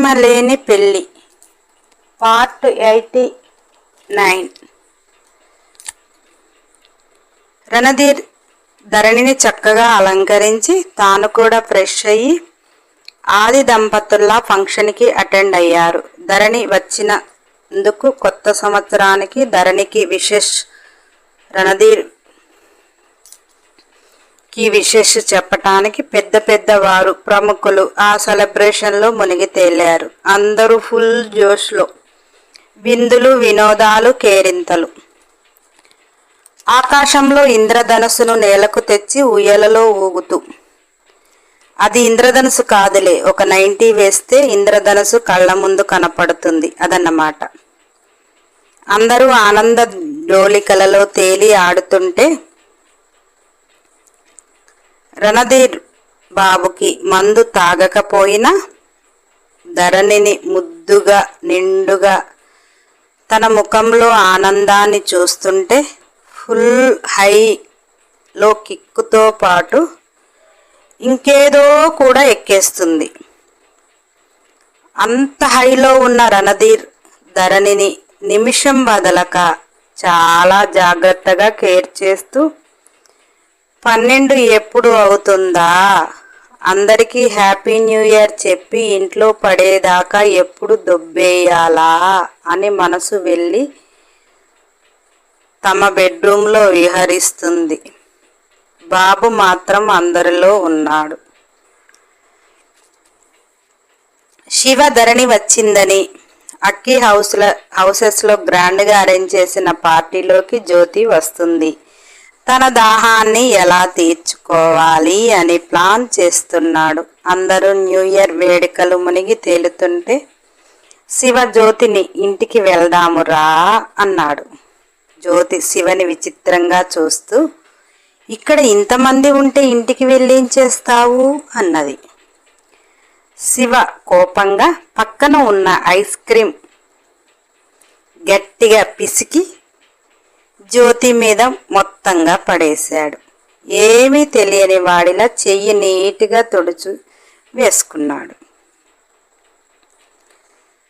ప్రేమ లేని పెళ్ళి. Part eighty nine. Randhir ధరణిని చక్కగా అలంకరించి తాను కూడా ఫ్రెష్ అయ్యి ఆది దంపతుల్లా ఫంక్షన్కి అటెండ్ అయ్యారు. ధరణి వచ్చినందుకు కొత్త సంవత్సరానికి ధరణికి విశేష్ రణధీర్ ఈ విశేష చెప్పటానికి పెద్ద పెద్ద వారు ప్రముఖులు ఆ సెలబ్రేషన్లో మునిగి తేలారు. అందరూ ఫుల్ జోష్లో. విందులు వినోదాలు కేరింతలు. ఆకాశంలో ఇంద్రధనస్సును నేలకు తెచ్చి ఉయ్యలలో ఊగుతూ. అది ఇంద్రధనుసు కాదులే ఒక నైంటీ వేస్తే ఇంద్రధనుసు కళ్ళ ముందు కనపడుతుంది అదన్నమాట. అందరూ ఆనంద డోలికలలో తేలి ఆడుతుంటే రణధీర్ బాబుకి మందు తాగకపోయినా ధరణిని ముద్దుగా నిండుగా తన ముఖంలో ఆనందాన్ని చూస్తుంటే ఫుల్ హైలో కిక్కుతో పాటు ఇంకేదో కూడా ఎక్కేస్తుంది. అంత హైలో ఉన్న రణధీర్ ధరణిని నిమిషం వదలక చాలా జాగ్రత్తగా కేర్ చేస్తూ పన్నెండు ఎప్పుడు అవుతుందా? అందరికీ హ్యాపీ న్యూ ఇయర్ చెప్పి ఇంట్లో పడేదాకా ఎప్పుడు దొబ్బేయాలా? అని మనసు వెళ్ళి తమ బెడ్రూమ్లో విహరిస్తుంది. బాబు మాత్రం అందరిలో ఉన్నాడు. శివ ధరణి వచ్చిందని అక్కి హౌస్ల హౌసెస్లో గ్రాండ్గా అరేంజ్ చేసిన పార్టీలోకి జ్యోతి వస్తుంది. తన దాహాన్ని ఎలా తీర్చుకోవాలి అని ప్లాన్ చేస్తున్నాడు. అందరూ న్యూ ఇయర్ వేడుకలు మునిగి తేలుతుంటే శివ జ్యోతిని ఇంటికి వెళ్దామురా అన్నాడు. జ్యోతి శివని విచిత్రంగా చూస్తూ ఇక్కడ ఇంతమంది ఉంటే ఇంటికి వెళ్ళేం చేస్తావు? అన్నది. శివ కోపంగా పక్కన ఉన్న ఐస్ క్రీం గట్టిగా పిసికి జ్యోతి మీద మొత్తంగా పడేశాడు. ఏమీ తెలియని వాడిలా చెయ్యి నీట్గా తుడుచు వేసుకున్నాడు.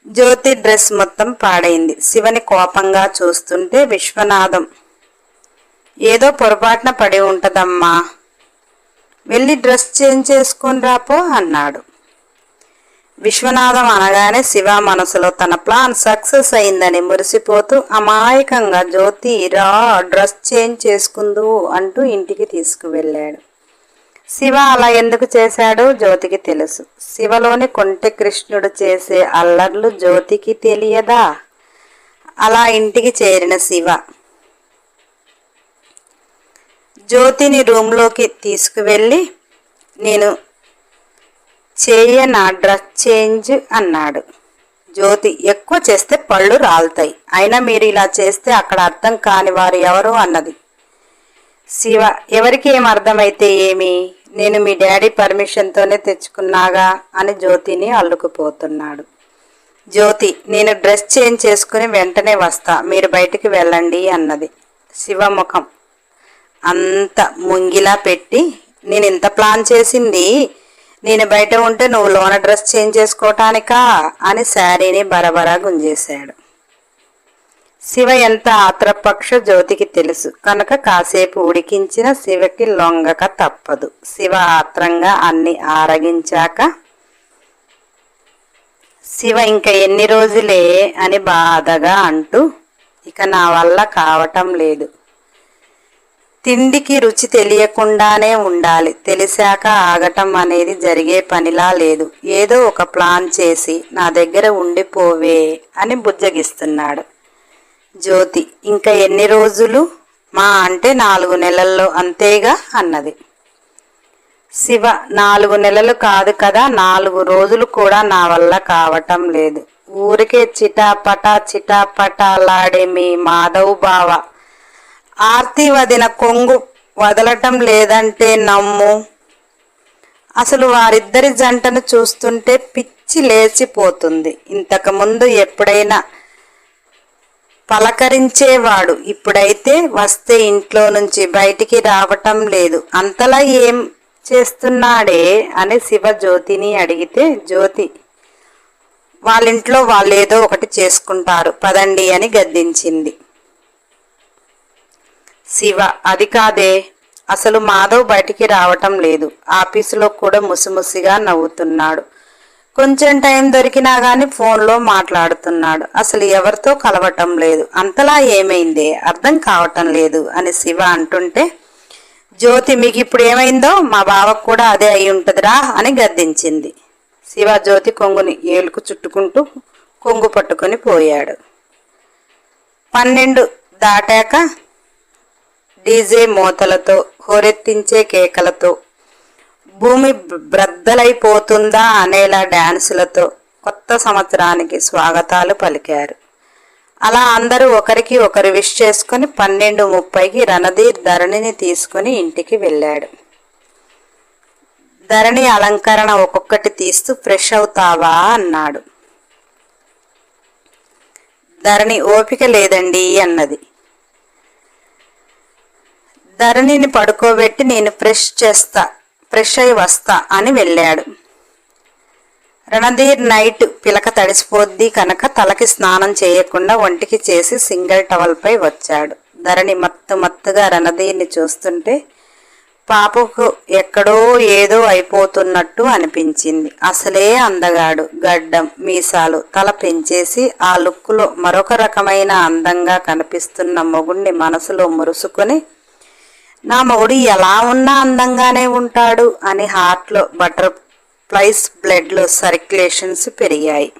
జ్యోతి డ్రెస్ మొత్తం పాడైంది. శివని కోపంగా చూస్తుంటే విశ్వనాథం ఏదో పొరపాటున పడి ఉంటదమ్మా. వెళ్ళి డ్రెస్ చేంజ్ చేసుకొని రాపో అన్నాడు. విశ్వనాథం అనగానే శివ మనసులో తన ప్లాన్ సక్సెస్ అయిందని మురిసిపోతూ అమాయకంగా జ్యోతి రా డ్రెస్ చేంజ్ చేసుకుందు అంటూ ఇంటికి తీసుకువెళ్ళాడు. శివ అలా ఎందుకు చేశాడో జ్యోతికి తెలుసు. శివలోని కొంటె కృష్ణుడు చేసే అల్లర్లు జ్యోతికి తెలియదా? అలా ఇంటికి చేరిన శివ జ్యోతిని రూమ్లోకి తీసుకువెళ్ళి నేను చేయ నా డ్రెస్ చేంజ్ అన్నాడు. జ్యోతి ఎక్కువ చేస్తే పళ్ళు రాలుతాయి. అయినా మీరు ఇలా చేస్తే అక్కడ అర్థం కాని వారు ఎవరు అన్నది. శివ ఎవరికి ఏం అర్థమైతే ఏమి? నేను మీ డాడీ పర్మిషన్తోనే తెచ్చుకున్నాగా అని జ్యోతిని అల్లుకుపోతున్నాడు. జ్యోతి నేను డ్రెస్ చేంజ్ చేసుకుని వెంటనే వస్తా. మీరు బయటికి వెళ్ళండి అన్నది శివముఖం అంత ముంగిలా పెట్టి నేను ఇంత ప్లాన్ చేసింది నేను బయట ఉంటే నువ్వు లోన డ్రెస్ చేంజ్ చేసుకోవటానికా అని శారీని బరబరా గుంజేశాడు. శివ ఎంత ఆత్రపక్ష జ్యోతికి తెలుసు. కనుక కాసేపు ఉడికించిన శివకి లొంగక తప్పదు. శివ ఆత్రంగా అన్ని ఆరగించాక శివ ఇంకా ఎన్ని రోజులే అని బాధగా అంటూ ఇక నా వల్ల కావటం లేదు. తిండికి రుచి తెలియకుండానే ఉండాలి. తెలిసాక ఆగటం అనేది జరిగే పనిలా లేదు. ఏదో ఒక ప్లాన్ చేసి నా దగ్గర ఉండిపోవే అని బుజ్జగిస్తున్నాడు. జ్యోతి ఇంకా ఎన్ని రోజులు? మా అంటే నాలుగు నెలల్లో అంతేగా అన్నది. శివ నాలుగు నెలలు కాదు కదా నాలుగు రోజులు కూడా నా వల్ల కావటం లేదు. ఊరికే చిటాపటా చిటాపటాలాడే మీ మాధవ్ బావ ఆర్తి వదిన కొంగు వదలటం లేదంటే నమ్ము. అసలు వారిద్దరి జంటను చూస్తుంటే పిచ్చి లేచిపోతుంది. ఇంతకుముందు ఎప్పుడైనా పలకరించేవాడు ఇప్పుడైతే వస్తే ఇంట్లో నుంచి బయటికి రావటం లేదు. అంతలా ఏం చేస్తున్నాడే అని శివ జ్యోతిని అడిగితే జ్యోతి వాళ్ళింట్లో వాళ్ళేదో ఒకటి చేసుకుంటారు. పదండి అని గద్దించింది. శివ అది కాదే. అసలు మాధవ్ బయటికి రావటం లేదు. ఆఫీసులో కూడా ముసిముసిగా నవ్వుతున్నాడు. కొంచెం టైం దొరికినా గాని ఫోన్లో మాట్లాడుతున్నాడు. అసలు ఎవరితో కలవటం లేదు. అంతలా ఏమైందే? అర్థం కావటం లేదు అని శివ అంటుంటే జ్యోతి మీకు ఇప్పుడు ఏమైందో? మా బావకు కూడా అదే అయి ఉంటుందిరా అని గద్దించింది. శివ జ్యోతి కొంగుని ఏలుకు చుట్టుకుంటూ కొంగు పట్టుకొని పోయాడు. పన్నెండు దాటాక డీజే మోతలతో హోరెత్తించే కేకలతో భూమి బ్రద్దలైపోతుందా అనేలా డ్యాన్సులతో కొత్త సంవత్సరానికి స్వాగతాలు పలికారు. అలా అందరూ ఒకరికి ఒకరు విష్ చేసుకుని పన్నెండు ముప్పైకి రణధీర్ ధరణిని తీసుకుని ఇంటికి వెళ్ళాడు. ధరణి అలంకరణ ఒక్కొక్కటి తీస్తూ ఫ్రెష్ అవుతావా? అన్నాడు. ధరణి ఓపిక లేదండి అన్నది. ధరణిని పడుకోబెట్టి నేను ఫ్రెష్ చేస్తా ఫ్రెష్ అయి వస్తా అని వెళ్ళాడు. రణధీర్ నైట్ పిలక తడిసిపోద్ది కనుక తలకి స్నానం చేయకుండా ఒంటికి చేసి సింగిల్ టవల్పై వచ్చాడు. ధరణి మత్తు మత్తుగా రణధీర్ని చూస్తుంటే పాపకు ఎక్కడో ఏదో అయిపోతున్నట్టు అనిపించింది. అసలే అందగాడు. గడ్డం మీసాలు తల పెంచేసి ఆ లుక్కులో మరొక రకమైన అందంగా కనిపిస్తున్న మొగుణ్ణి మనసులో మురుసుకొని నా మొగుడు ఎలా ఉన్నా అందంగానే ఉంటాడు అని హార్ట్లో బటర్ఫ్లైస్ బ్లడ్లో సర్క్యులేషన్స్ పెరిగాయి.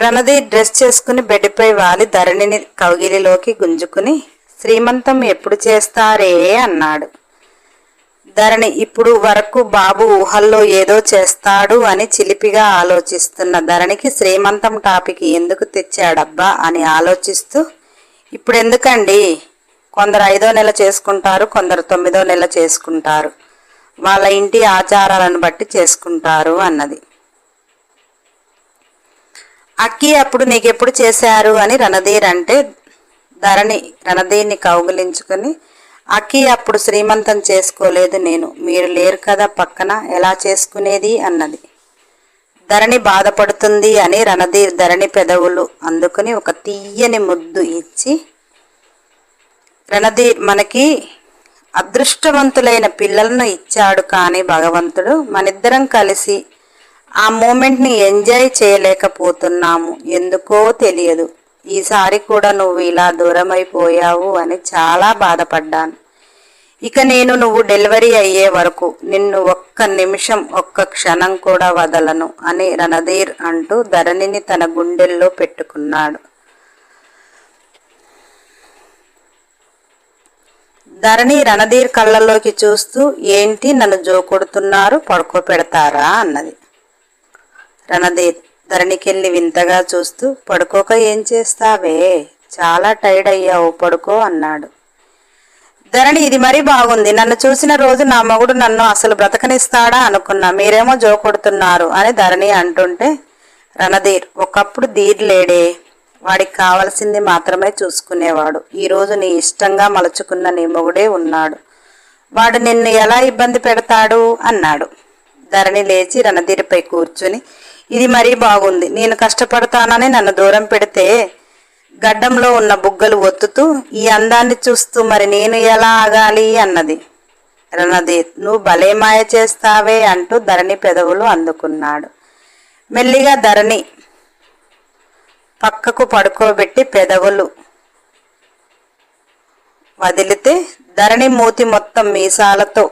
రణది డ్రెస్ చేసుకుని బెడ్పై వాలి ధరణిని కౌగిలిలోకి గుంజుకుని శ్రీమంతం ఎప్పుడు చేస్తారే అన్నాడు. ధరణి ఇప్పుడు వరకు బాబు ఊహల్లో ఏదో చేస్తాడు అని చిలిపిగా ఆలోచిస్తున్న ధరణికి శ్రీమంతం టాపిక్ ఎందుకు తెచ్చాడబ్బా అని ఆలోచిస్తూ ఇప్పుడెందుకండి? కొందరు ఐదో నెల చేసుకుంటారు కొందరు తొమ్మిదో నెల చేసుకుంటారు. వాళ్ళ ఇంటి ఆచారాలను బట్టి చేసుకుంటారు అన్నది. అక్కి అప్పుడు నీకెప్పుడు చేశారు అని రణధీర్ అంటే ధరణి రణధీర్ని కౌగిలించుకొని అక్కి అప్పుడు శ్రీమంతం చేసుకోలేదు నేను మీరు లేరు కదా పక్కన ఎలా చేసుకునేది అన్నది. ధరణి బాధపడుతుంది అని రణధీర్ ధరణి పెదవులు అందుకుని ఒక తీయని ముద్దు ఇచ్చి రణధీర్ మనకి అదృష్టవంతులైన పిల్లలను ఇచ్చాడు కానీ భగవంతుడు మనిద్దరం కలిసి ఆ మూమెంట్ని ఎంజాయ్ చేయలేకపోతున్నాము. ఎందుకో తెలియదు. ఈసారి కూడా నువ్వు ఇలా దూరమైపోయావు అని చాలా బాధపడ్డాను. ఇక నేను నువ్వు డెలివరీ అయ్యే వరకు నిన్ను ఒక్క నిమిషం ఒక్క క్షణం కూడా వదలను అని రణధీర్ అంటూ ధరణిని తన గుండెల్లో పెట్టుకున్నాడు. ధరణి రణధీర్ కళ్ళల్లోకి చూస్తూ ఏంటి నన్ను జోకొడుతున్నారు? పడుకోపెడతారా అన్నది. రణధీర్ ధరణికెళ్ళి వింతగా చూస్తూ పడుకోక ఏం చేస్తావే? చాలా టైర్డ్ అయ్యావు పడుకో అన్నాడు. ధరణి ఇది మరీ బాగుంది. నన్ను చూసిన రోజు నా మగుడు నన్ను అసలు బ్రతకనిస్తాడా అనుకున్నా. మీరేమో జోకొడుతున్నారు అని ధరణి అంటుంటే రణధీర్ ఒకప్పుడు ధీర్లేడే. వాడికి కావలసింది మాత్రమే చూసుకునేవాడు. ఈరోజు నీ ఇష్టంగా మలుచుకున్న నీ మొగుడే ఉన్నాడు. వాడు నిన్ను ఎలా ఇబ్బంది పెడతాడు? అన్నాడు. ధరణి లేచి రణధీరిపై కూర్చుని ఇది మరీ బాగుంది. నేను కష్టపడతానని నన్ను దూరం పెడితే గడ్డంలో ఉన్న బుగ్గలు ఒత్తుతూ ఈ అందాన్ని చూస్తూ మరి నేను ఎలా ఆగాలి? అన్నది. రణధీర్ నువ్వు భలే మాయ చేస్తావే అంటూ ధరణి పెదవులు అందుకున్నాడు. మెల్లిగా ధరణి పక్కకు పడుకోబెట్టి పెదవులు వదిలితే ధరణి మూతి మొత్తం మీసాలతో.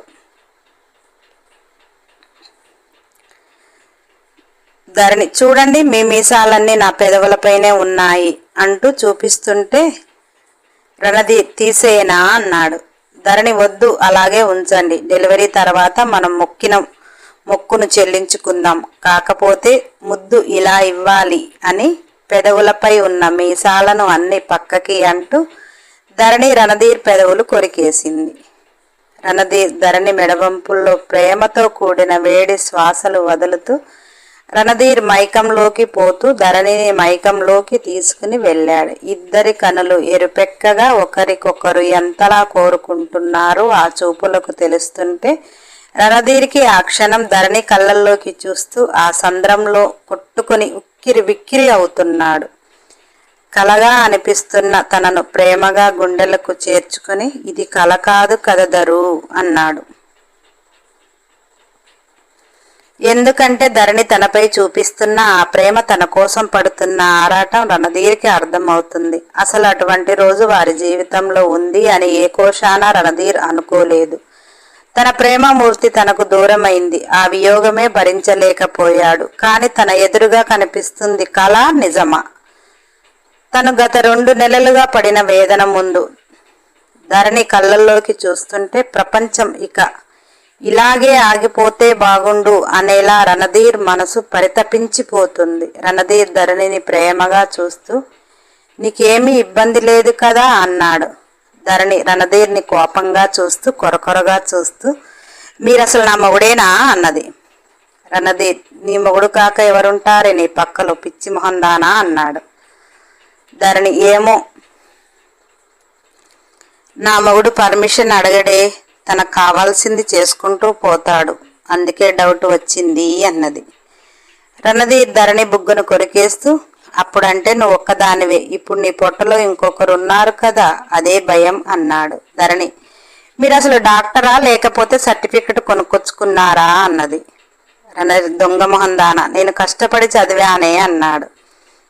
ధరణి చూడండి మీ మీసాలన్నీ నా పెదవులపైనే ఉన్నాయి అంటూ చూపిస్తుంటే రణది తీసేయనా అన్నాడు. ధరణి వద్దు అలాగే ఉంచండి. డెలివరీ తర్వాత మనం మొక్కిన మొక్కును చెల్లించుకుందాం. కాకపోతే ముద్దు ఇలా ఇవ్వాలి అని పెదవులపై ఉన్న మీసాలను అన్ని పక్కకి అంటూ ధరణి రణధీర్ పెదవులు కొరికేసింది. రణధీర్ ధరణి మెడవంపుల్లో ప్రేమతో కూడిన వేడి శ్వాసలు వదులుతూ రణధీర్ మైకంలోకి పోతూ ధరణిని మైకంలోకి తీసుకుని వెళ్ళాడు. ఇద్దరి కనులు ఎరుపెక్కగా ఒకరికొకరు ఎంతలా కోరుకుంటున్నారో ఆ చూపులకు తెలుస్తుంటే రణధీర్కి ఆ క్షణం ధరణి కళ్ళల్లోకి చూస్తూ ఆ సంద్రంలో కొట్టుకుని పట్టుకొని విక్కిరి అవుతున్నాడు. కలగా అనిపిస్తున్న తనను ప్రేమగా గుండెలకు చేర్చుకుని ఇది కల కాదు కదదరు అన్నాడు. ఎందుకంటే ధరణి తనపై చూపిస్తున్న ఆ ప్రేమ తన కోసం పడుతున్న ఆరాటం రణధీర్కి అర్థమవుతుంది. అసలు అటువంటి రోజు వారి జీవితంలో ఉంది అని ఏ కోశాన రణధీర్ అనుకోలేదు. తన ప్రేమమూర్తి తనకు దూరమైంది. ఆ వియోగమే భరించలేకపోయాడు. కాని తన ఎదురుగా కనిపిస్తుంది కళ నిజమా? తను గత రెండు నెలలుగా పడిన వేదన ముందు. ధరణి కళ్ళల్లోకి చూస్తుంటే ప్రపంచం ఇక ఇలాగే ఆగిపోతే బాగుండు అనేలా రణధీర్ మనసు పరితపించిపోతుంది. రణధీర్ ధరణిని ప్రేమగా చూస్తూ నీకేమీ ఇబ్బంది లేదు కదా అన్నాడు. ధరణి రణధీర్ని కోపంగా చూస్తూ కొరకొరగా చూస్తూ మీరు అసలు నా మొగుడేనా? అన్నది. రణధీర్ నీ మొగుడు కాక ఎవరుంటారే నీ పక్కలో? పిచ్చి మొహందానా అన్నాడు. ధరణి ఏమో? నా మొగుడు పర్మిషన్ అడగడే తనకు కావాల్సింది చేసుకుంటూ పోతాడు. అందుకే డౌట్ వచ్చింది అన్నది. రణధీర్ ధరణి బుగ్గను కొరికేస్తూ అప్పుడంటే నువ్వు ఒక్కదానివే ఇప్పుడు నీ పొట్టలో ఇంకొకరు ఉన్నారు కదా అదే భయం అన్నాడు ధరణి. మీరు అసలు డాక్టరా లేకపోతే సర్టిఫికెట్ కొనుక్కొచ్చుకున్నారా అన్నది. రణధీర్ దొంగ మొహందాన నేను కష్టపడి చదివానే అన్నాడు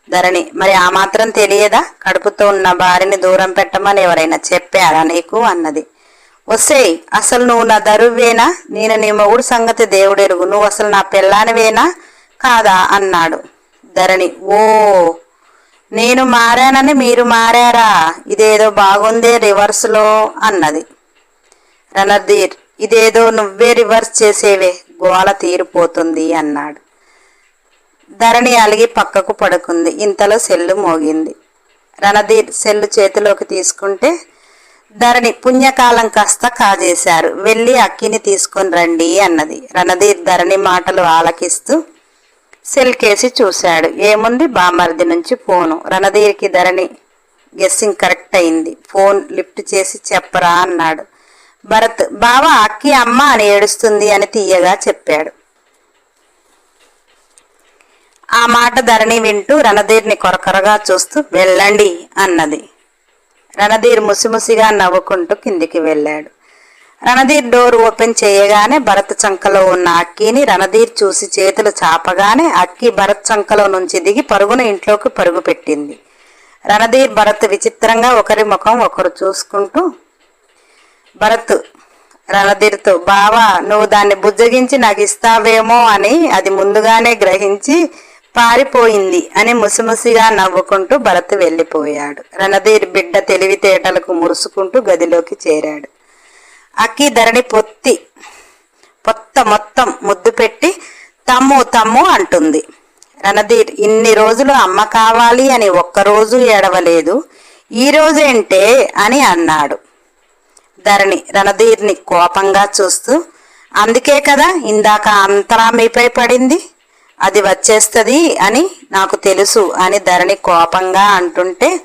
ధరణి. మరి ఆ మాత్రం తెలియదా? కడుపుతో ఉన్న భార్యని దూరం పెట్టమని ఎవరైనా చెప్పారా నీకు అన్నది. వసేయ్ అసలు నువ్వు నా దరువేనా? నేను నీ మొగుడు సంగతి దేవుడెరుగు. నువ్వు అసలు నా పెళ్ళానివేనా? కాదా అన్నాడు ధరణి. ఓ నేను మారానని మీరు మారారా? ఇదేదో బాగుందే రివర్స్లో అన్నది. రణధీర్ ఇదేదో నువ్వే రివర్స్ చేసేవే గోల తీరిపోతుంది అన్నాడు. ధరణి అలిగి పక్కకు పడుకుంది. ఇంతలో సెల్లు మోగింది. రణధీర్ సెల్లు చేతిలోకి తీసుకుంటే ధరణి పుణ్యకాలం కాస్త కాజేశారు. వెళ్ళి అక్కిని తీసుకొని రండి అన్నది. రణధీర్ ధరణి మాటలు ఆలకిస్తూ సెల్కేసి చూశాడు. ఏముంది? బామర్ది నుంచి ఫోను. రణధీర్కి ధరణి గెస్సింగ్ కరెక్ట్ అయింది. ఫోన్ లిఫ్ట్ చేసి చెప్పరా అన్నాడు. భరత్ బావ అక్కి అమ్మ అని ఏడుస్తుంది అని తీయగా చెప్పాడు. ఆ మాట ధరణి వింటూ రణధీర్ని కొరకొరగా చూస్తూ వెళ్ళండి అన్నది. రణధీర్ ముసిముసిగా నవ్వుకుంటూ కిందికి వెళ్ళాడు. రణధీర్ డోర్ ఓపెన్ చేయగానే భరత్ చంకలో ఉన్న అక్కిని రణధీర్ చూసి చేతులు చాపగానే అక్కి భరత్ చంకలో నుంచి దిగి పరుగున ఇంట్లోకి పరుగు పెట్టింది. రణధీర్ భరత్ విచిత్రంగా ఒకరి ముఖం ఒకరు చూసుకుంటూ భరత్ రణధీర్తో బావా నువ్వు దాన్ని బుజ్జగించి నాకు ఇస్తావేమో అని అది ముందుగానే గ్రహించి పారిపోయింది అని ముసిముసిగా నవ్వుకుంటూ భరత్ వెళ్ళిపోయాడు. రణధీర్ బిడ్డ తెలివితేటలకు మురుసుకుంటూ గదిలోకి చేరాడు. అక్కి ధరణి పొత్తి. పొత్త మొత్తం ముద్దు పెట్టి తమ్ము తమ్ము అంటుంది. రణధీర్ ఇన్ని రోజులు అమ్మ కావాలి అని ఒక్కరోజు ఏడవలేదు. ఈ రోజేంటే అని అన్నాడు. ధరణి రణధీర్ని కోపంగా చూస్తూ అందుకే కదా ఇందాక అంతరా మీపై పడింది? అది వచ్చేస్తుంది అని నాకు తెలుసు అని ధరణి కోపంగా అంటుంటే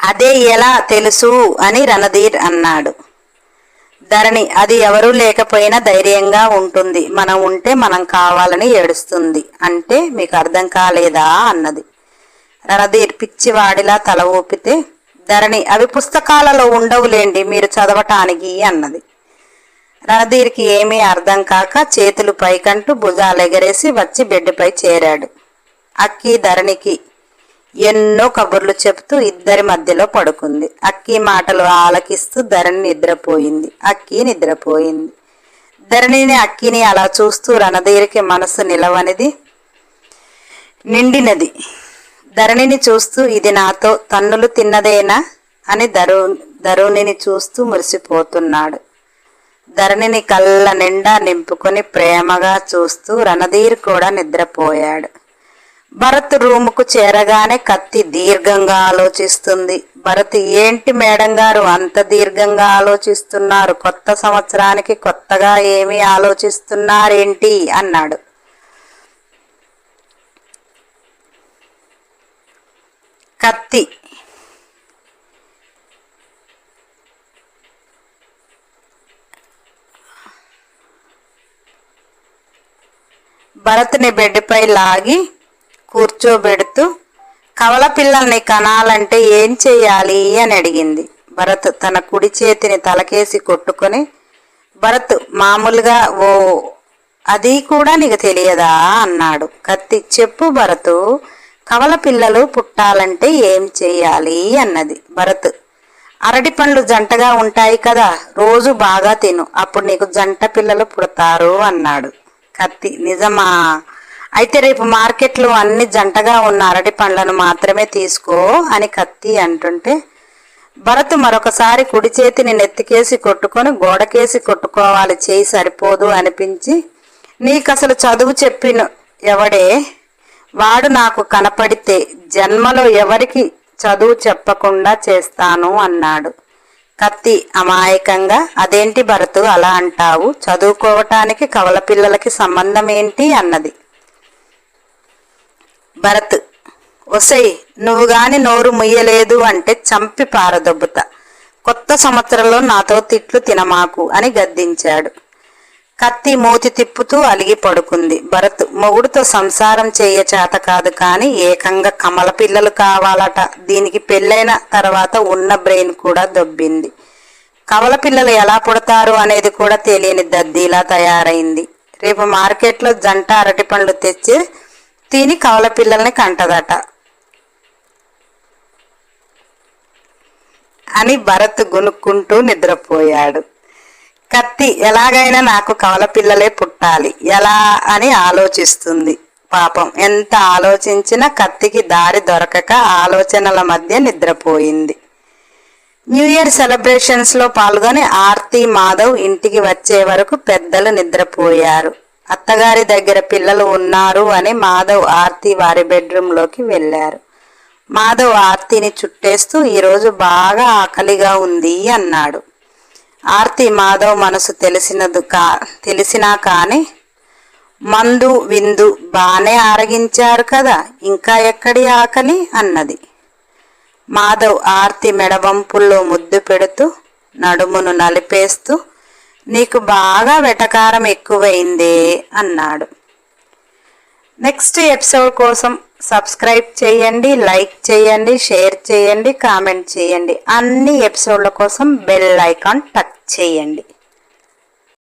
అదే ఎలా తెలుసు అని రణధీర్ అన్నాడు. ధరణి అది ఎవరూ లేకపోయినా ధైర్యంగా ఉంటుంది. మనం ఉంటే మనం కావాలని ఏడుస్తుంది. అంటే మీకు అర్థం కాలేదా అన్నది. రణధీర్ పిచ్చివాడిలా తల ఊపితే ధరణి అవి పుస్తకాలలో ఉండవులేండి మీరు చదవటానికి అన్నది. రణధీర్కి ఏమీ అర్థం కాక చేతులు పైకంటూ భుజాలు ఎగరేసి వచ్చి బెడ్పై చేరాడు. అక్కి ధరణికి ఎన్నో కబుర్లు చెప్తూ ఇద్దరి మధ్యలో పడుకుంది. అక్కి మాటలు ఆలకిస్తూ ధరణి నిద్రపోయింది. అక్కి నిద్రపోయింది. ధరణిని అక్కిని అలా చూస్తూ రణధీరికి మనసు నిలవనిది నిండినది. ధరణిని చూస్తూ ఇది నాతో తన్నులు తిన్నదేనా అని ధరు ధరుణిని చూస్తూ మురిసిపోతున్నాడు. ధరణిని కళ్ళ నిండా నింపుకొని ప్రేమగా చూస్తూ రణధీర్ కూడా నిద్రపోయాడు. భరత్ రూముకు చేరగానే కత్తి దీర్ఘంగా ఆలోచిస్తుంది. భరత్ ఏంటి మేడం గారు అంత దీర్ఘంగా ఆలోచిస్తున్నారు? కొత్త సంవత్సరానికి కొత్తగా ఏమి ఆలోచిస్తున్నారేంటి? అన్నాడు. కత్తి భరత్ని బెడ్పై లాగి కూర్చోబెడుతూ కవల పిల్లల్ని కనాలంటే ఏం చెయ్యాలి? అని అడిగింది. భరత్ తన కుడి చేతిని తలకేసి కొట్టుకొని భరత్ మామూలుగా ఓ అది కూడా నీకు తెలియదా? అన్నాడు. కత్తి చెప్పు భరతు కవల పిల్లలు పుట్టాలంటే ఏం చెయ్యాలి? అన్నది. భరత్ అరటి పండ్లు జంటగా ఉంటాయి కదా రోజు బాగా తిను అప్పుడు నీకు జంట పిల్లలు పుడతారు అన్నాడు. కత్తి నిజమా? అయితే రేపు మార్కెట్లో అన్ని జంటగా ఉన్న అరటి పండ్లను మాత్రమే తీసుకో అని కత్తి అంటుంటే భరత్ మరొకసారి కుడి చేతిని నెత్తికేసి కొట్టుకొని గోడకేసి కొట్టుకోవాలి చేయి సరిపోదు అనిపించి నీకసలు చదువు చెప్పిన ఎవడే? వాడు నాకు కనపడితే జన్మలో ఎవరికి చదువు చెప్పకుండా చేస్తాను అన్నాడు. కత్తి అమాయకంగా అదేంటి భరతు అలా అంటావు? చదువుకోవటానికి కవల పిల్లలకి సంబంధం ఏంటి అన్నది. భరత్ ఒసై నువ్వు గాని నోరు ముయ్యలేదు అంటే చంపి పారదొబ్బుతా. కొత్త సంవత్సరంలో నాతో తిట్లు తినమాకు అని గద్దించాడు. కత్తి మూతి తిప్పుతూ అలిగి పడుకుంది. భరత్ మొగుడుతో సంసారం చేయ చేత కాదు కానీ ఏకంగా కమల పిల్లలు కావాలట. దీనికి పెళ్ళైన తర్వాత ఉన్న బ్రెయిన్ కూడా దొబ్బింది. కమల పిల్లలు ఎలా పుడతారు అనేది కూడా తెలియని దద్దీలా తయారైంది. రేపు మార్కెట్లో జంట అరటి పండ్లు తెచ్చి తిని కవల పిల్లల్ని కంటదట. అని భరత్ గునుక్కుంటూ నిద్రపోయాడు. కత్తి ఎలాగైనా నాకు కవల పిల్లలే పుట్టాలి. ఎలా అని ఆలోచిస్తుంది. పాపం ఎంత ఆలోచించినా కత్తికి దారి దొరకక ఆలోచనల మధ్య నిద్రపోయింది. న్యూ ఇయర్ సెలబ్రేషన్స్లో పాల్గొని ఆర్తి మాధవ్ ఇంటికి వచ్చే వరకు పెద్దలు నిద్రపోయారు. అత్తగారి దగ్గర పిల్లలు ఉన్నారు అని మాధవ్ ఆర్తి వారి బెడ్రూమ్లోకి వెళ్ళారు. మాధవ్ ఆర్తిని చుట్టేస్తూ ఈరోజు బాగా ఆకలిగా ఉంది అన్నాడు. ఆర్తి మాధవ్ మనసు తెలిసినదు కా తెలిసినా కానీ మందు విందు బాగానే ఆరగించారు కదా ఇంకా ఎక్కడి ఆకలి? అన్నది. మాధవ్ ఆర్తి మెడవంపుల్లో ముద్దు పెడుతూ నడుమును నలిపేస్తూ నీకు బాగా వెటకారం ఎక్కువైంది అన్నాడు. నెక్స్ట్ ఎపిసోడ్ కోసం సబ్స్క్రైబ్ చేయండి లైక్ చేయండి షేర్ చేయండి కామెంట్ చేయండి. అన్ని ఎపిసోడ్ల కోసం బెల్ ఐకాన్ టచ్ చేయండి.